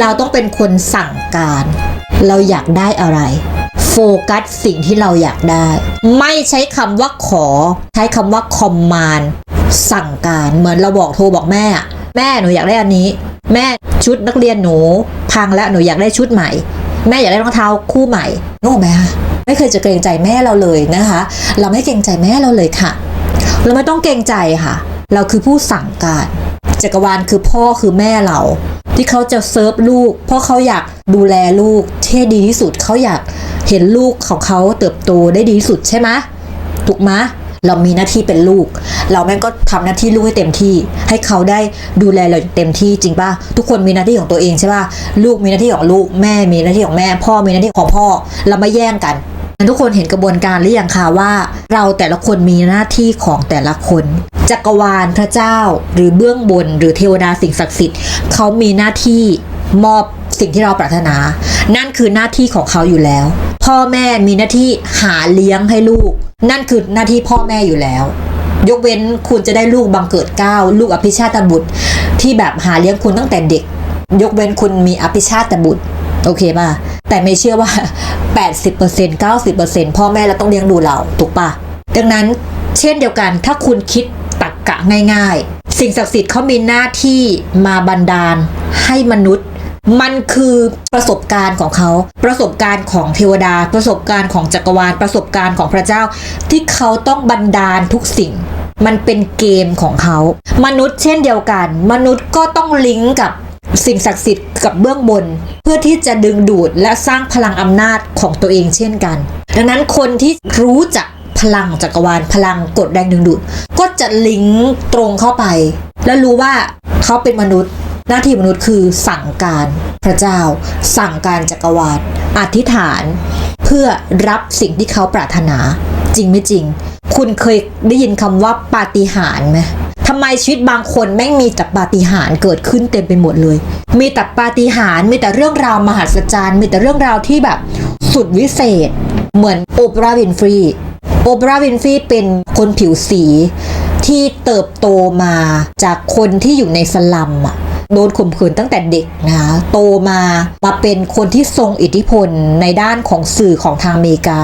เราต้องเป็นคนสั่งการ เราอยากได้อะไร โฟกัสสิ่งที่เราอยากได้ ไม่ใช้คำว่าขอ ใช้คำว่าคอมมานสั่งการเหมือนเราบอกโทรบอกแม่ แม่หนูอยากได้อันนี้ แม่ชุดนักเรียนหนู พังแล้วหนูอยากได้ชุดใหม่ แม่อยากได้รองเท้าคู่ใหม่นึกออกไหมคะไม่เคยจะเกรงใจแม่เราเลยนะคะ เราไม่เกรงใจแม่เราเลยค่ะ เราไม่ต้องเกรงใจค่ะ เราคือผู้สั่งการจักรวาลคือพ่อคือแม่เรา ที่เขาจะเซิร์ฟลูก เพราะเขาอยากดูแลลูกที่ดีที่สุดเขาอยากเห็นลูกของเขาเติบโตได้ดีที่สุดใช่ไหมถูกไหมเรามีหน้าที่เป็นลูก เราแม่งก็ทำหน้าที่ลูกให้เต็มที่ ให้เขาได้ดูแลเราเต็มที่จริงป่ะทุกคนมีหน้าที่ของตัวเองใช่ป่ะลูกมีหน้าที่ของลูกแม่มีหน้าที่ของแม่ พ่อมีหน้าที่ของพ่อเราไม่แย่งกัน ทุกคนเห็นกระบวนการหรือยังคะว่า เราแต่ละคนมีหน้าที่ของแต่ละคน จักรวาลพระเจ้า หรือเบื้องบน หรือเทวดาสิ่งศักดิ์สิทธิ์เขามีหน้าที่มอบสิ่งที่เราปรารถนา นั่นคือหน้าที่ของเขาอยู่แล้ว พ่อแม่มีหน้าที่หาเลี้ยงให้ลูก นั่นคือหน้าที่พ่อแม่อยู่แล้ว ยกเว้นคุณจะได้ลูกบังเกิดเก้าลูกอภิชาตบุตร ที่แบบหาเลี้ยงคุณตั้งแต่เด็ก ยกเว้นคุณมีอภิชาตบุตร โอเคป่ะ แต่ไม่เชื่อว่า 80% 90%พ่อแม่เราต้องเลี้ยงดูเราถูกปะดังนั้นเช่นเดียวกันถ้าคุณคิดตักกะง่าย ๆ สิ่งศักดิ์สิทธิ์เขามีหน้าที่มาบันดาลให้มนุษย์ มันคือประสบการณ์ของเขา ประสบการณ์ของเทวดา ประสบการณ์ของจักรวาล ประสบการณ์ของพระเจ้า ที่เขาต้องบันดาลทุกสิ่ง มันเป็นเกมของเขา มนุษย์เช่นเดียวกัน มนุษย์ก็ต้องลิงก์กับ สิ่งศักดิ์สิทธิ์กับเบื้องบน เพื่อที่จะดึงดูดและสร้างพลังอำนาจของตัวเองเช่นกัน ดังนั้นคนที่รู้จักพลังจักรวาลพลังกดแรงดึงดูด ก็จะลิงก์ตรงเข้าไป และรู้ว่าเขาเป็นมนุษย์ หน้าที่มนุษย์คือสั่งการพระเจ้า สั่งการจักรวาลอธิษฐาน เพื่อรับสิ่งที่เขาปรารถนา จริงไม่จริง คุณเคยได้ยินคำว่าปาฏิหาริย์ไหม ทำไมชีวิตบางคนแม่งมีแต่ปาฏิหาริย์เกิดขึ้นเต็มไปหมดเลย มีแต่ปาฏิหาริย์มีแต่เรื่องราวมหัศจรรย์มีแต่เรื่องราวที่แบบสุดวิเศษ เหมือนโอปราห์วินฟรีโอปราห์วินฟรีเป็นคนผิวสีที่เติบโตมาจากคนที่อยู่ในสลัมอะโดนข่มขืนตั้งแต่เด็กนะคะโตมามาเป็นคนที่ทรงอิทธิพลในด้านของสื่อของทางอเมริกา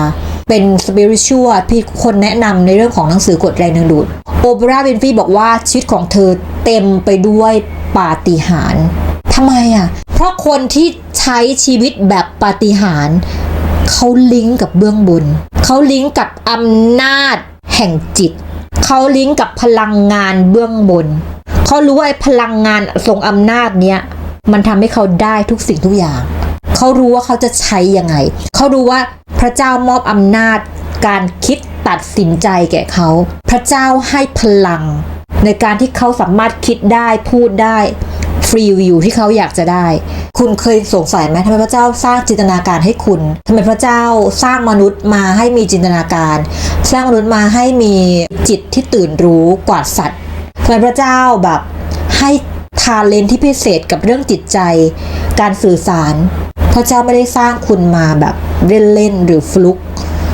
เป็นสปิริชัวที่คนแนะนำในเรื่องของหนังสือกฎแรงดึงดูด โอเปร่าวินฟีบอกว่าชีวิตของเธอเต็มไปด้วยปาฏิหาริย์ทำไมอะ เพราะคนที่ใช้ชีวิตแบบปาฏิหาริย์เขาลิงก์กับเบื้องบนเขาลิงก์กับอำนาจแห่งจิต เขาลิงก์กับพลังงานเบื้องบน เขารู้ว่าไอ้พลังงานทรงอำนาจเนี้ยมันทำให้เขาได้ทุกสิ่งทุกอย่าง เขารู้ว่าเขาจะใช้ยังไง เขารู้ว่าพระเจ้ามอบอำนาจการคิด ตัดสินใจแก่เขา พระเจ้าให้พลัง ในการที่เขาสามารถคิดได้พูดได้ฟรีวิวที่เขาอยากจะได้ คุณเคยสงสัยไหมทำไมพระเจ้าสร้างจินตนาการให้คุณทำไมพระเจ้าสร้างมนุษย์มาให้มีจินตนาการ สร้างมนุษย์มาให้มีจิตที่ตื่นรู้กว่าสัตว์ทำไมพระเจ้าแบบให้ทาเลนที่พิเศษกับเรื่องจิตใจ การสื่อสาร พระเจ้าไม่ได้สร้างคุณมาแบบเล่นๆหรือฟลุก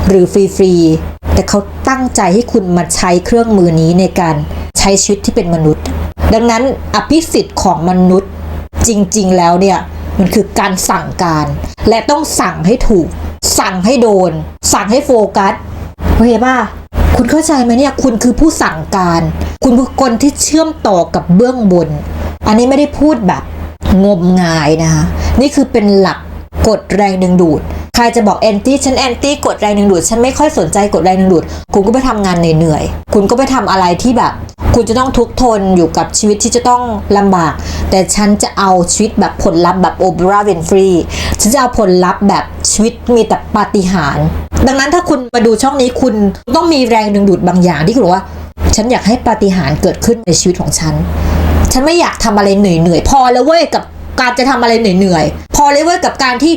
หรือฟรีๆ แต่เขาตั้งใจให้คุณมาใช้เครื่องมือนี้ในการใช้ชีวิตที่เป็นมนุษย์ ดังนั้นอภิสิทธิ์ของมนุษย์จริง ๆ แล้วเนี่ยมันคือการสั่งการ และต้องสั่งให้ถูก สั่งให้โดน สั่งให้โฟกัสโอเคป่ะคุณเข้าใจไหมเนี่ยคุณคือผู้สั่งการ คุณคือคนที่เชื่อมต่อกับเบื้องบน อันนี้ไม่ได้พูดแบบงมงายนะคะนี่คือเป็นหลักกฎแรงดึงดูด ใครจะบอกแอนตี้ฉันแอนตี้กฎแรงดึงดูดฉันไม่ค่อยสนใจกฎแรงดึงดูดคุณก็ไปทำงานเหนื่อยๆคุณก็ไปทำอะไรที่แบบ คุณจะต้องทุกทนอยู่กับชีวิตที่จะต้องลำบาก แต่ฉันจะเอาชีวิตแบบผลลัพธ์แบบโอเปร่าเวนฟรีฉันจะเอาผลลัพธ์แบบชีวิตมีแต่ปาฏิหาริย์ดังนั้นถ้าคุณมาดูช่องนี้คุณต้องมีแรงดึงดูดบางอย่างที่คุณว่า ฉันอยากให้ปาฏิหาริย์เกิดขึ้นในชีวิตของฉัน ฉันไม่อยากทำอะไรเหนื่อยๆพอแล้วเว้ยกับการจะทำอะไรเหนื่อยๆ พอเลยเว้ยกับการที่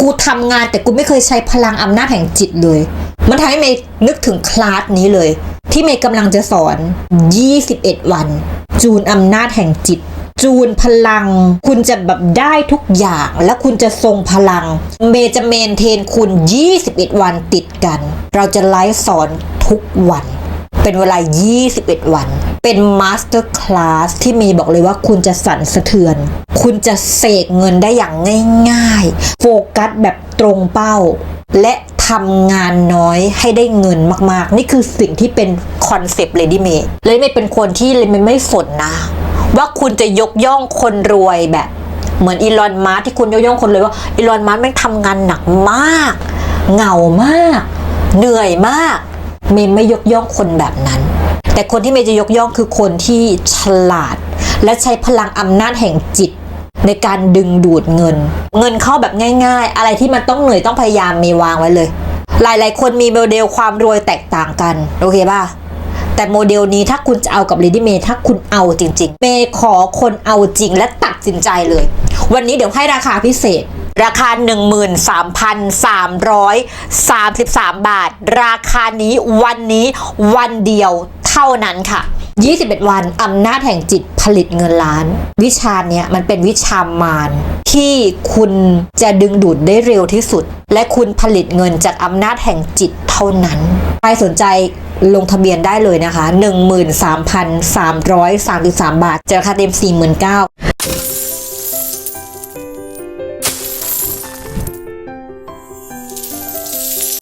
กูทำงานแต่กูไม่เคยใช้พลังอำนาจแห่งจิตเลย มันทำให้เมย์นึกถึงคลาสนี้เลย ที่เมย์กำลังจะสอน 21 วัน จูนอำนาจแห่งจิต จูนพลัง คุณจะแบบได้ทุกอย่าง และคุณจะทรงพลัง เมย์จะเมนเทนคุณ 21 วันติดกัน เราจะไลฟ์สอนทุกวัน เป็นเวลา 21 วัน เป็นมาสเตอร์คลาสที่เมย์บอกเลยว่าคุณจะสั่นสะเทือน คุณจะเสกเงินได้อย่างง่ายๆ โฟกัสแบบตรงเป้า และทำงานน้อยให้ได้เงินมากๆ นี่คือสิ่งที่เป็นคอนเซปต์เลดี้เมย์เลยไม่เป็นคนที่เลยไม่ไม่สนนะ ว่าคุณจะยกย่องคนรวยแบบ เหมือนอีลอนมัสก์ที่คุณยกย่องคนรวยว่าอีลอนมัสก์แม่งทำงานหนักมาก เหงามาก เหนื่อยมาก เมย์ไม่ยกย่องคนแบบนั้น แต่คนที่เมย์จะยกย่องคือคนที่ฉลาด และใช้พลังอำนาจแห่งจิตในการดึงดูดเงิน เงินเข้าแบบง่าย ๆ อะไรที่มันต้องเหนื่อยต้องพยายามมีวางไว้เลย หลายๆ คนมีโมเดลความรวยแตกต่างกัน โอเคป่ะ แต่โมเดลนี้ถ้าคุณจะเอากับ Lady May ถ้าคุณเอาจริง ๆ เมย์ขอคนเอาจริงและตัดสินใจเลย วันนี้เดี๋ยวให้ราคาพิเศษ ราคา 13,333 บาท ราคานี้วันนี้วันเดียวเท่านั้นค่ะ 21 วันอำนาจแห่งจิตผลิตเงินล้าน วิชาเนี้ยมันเป็นวิชามารที่คุณจะดึงดูดได้เร็วที่สุด และคุณผลิตเงินจากอำนาจแห่งจิตเท่านั้น ใครสนใจลงทะเบียนได้เลยนะคะ 13,333 บาท จากราคาเต็ม 49,000